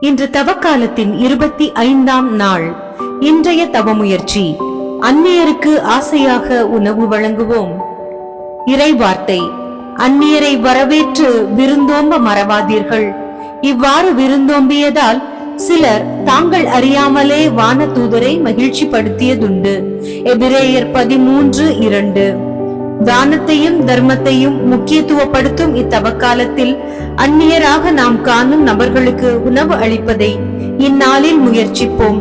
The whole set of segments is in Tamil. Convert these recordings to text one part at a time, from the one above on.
இன்று தவக்காலத்தின் இருபத்தி ஐந்தாம் நாள். இன்றைய தவ முயற்சி அந்நியருக்கு ஆசையாக உணவு வழங்குவோம். இறைவார்த்தை அந்நியரை வரவேற்று விருந்தோம்ப மறவாதீர்கள். இவ்வாறு விருந்தோம்பியதால் சிலர் தாங்கள் அறியாமலே வானதூதரை மகிழ்ச்சிப்படுத்தியதுண்டு. எபிரேயர் பதிமூன்று இரண்டு. தானத்தையும் தர்மத்தையும் முக்கியத்துவப்படுத்தும் இத்தவக்காலத்தில் அந்நியராக நாம் காணும் நபர்களுக்கு உணவு அளிப்பதை இந்நாளில் முயற்சிப்போம்.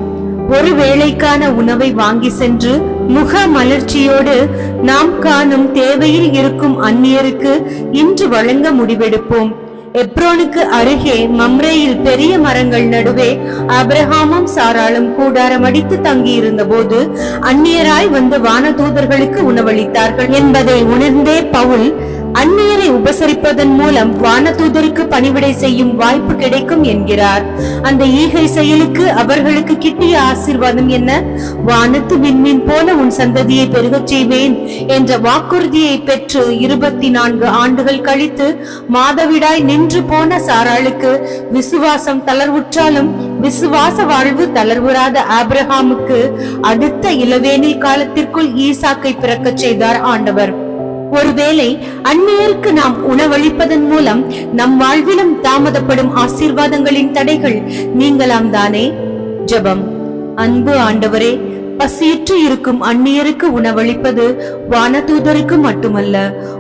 ஒரு வேளைக்கான உணவை வாங்கி சென்று முக மலர்ச்சியோடு நாம் காணும் தேவையில் இருக்கும் அந்நியருக்கு இன்று வழங்க முடிவெடுப்போம். எப்ரோனுக்கு அருகே மம்ரேயில் பெரிய மரங்கள் நடுவே அப்ரஹாமும் சாராளும் கூடாரம் அடித்து தங்கியிருந்த போது அந்நியராய் வந்து வானதூதர்களுக்கு உணவளித்தார்கள். என்பதை உணர்ந்தே பவுல் அந்நியரை உபசரிப்பதன் மூலம் வானதூதருக்கு பணிவிடை செய்யும் வாய்ப்பு கிடைக்கும் என்கிறார். அந்த ஈகை செயலுக்கு அவர்களுக்கு கிட்டிய ஆசிர்வாதம் என்ன? வானத்து விண்மீன் போல உன் சந்ததியை பெருகச் செய்வேன் என்ற வாக்குறுதியை பெற்று இருபத்தி நான்கு ஆண்டுகள் கழித்து மாதவிடாய் நின்று போன சாராளுக்கு விசுவாசம் தளர்வுற்றாலும் விசுவாச வாழ்வு தளர்வுறாத ஆபிரகாமுக்கு அடுத்த இளவேனில் காலத்திற்குள் ஈசாக்கை பிறக்கச் செய்தார் ஆண்டவர். ஒருவேளை அந்நியருக்கு நாம் உணவளிப்பதன் மூலம் நம் வாழ்விலும் தாமதப்படும் ஆசீர்வாதங்களின் தடைகள் நீங்களாம் தானே? ஜபம். அன்பு ஆண்டவரே பசியற்று இருக்கும் அந்நியருக்கு உணவளிப்பது வானதூதருக்கு மட்டுமல்ல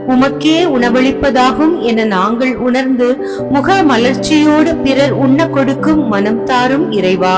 உமக்கே உணவளிப்பதாகும் என நாங்கள் உணர்ந்து முக மலர்ச்சியோடு பிறர் உண்ண கொடுக்கும் மனம் தாரும் இறைவா.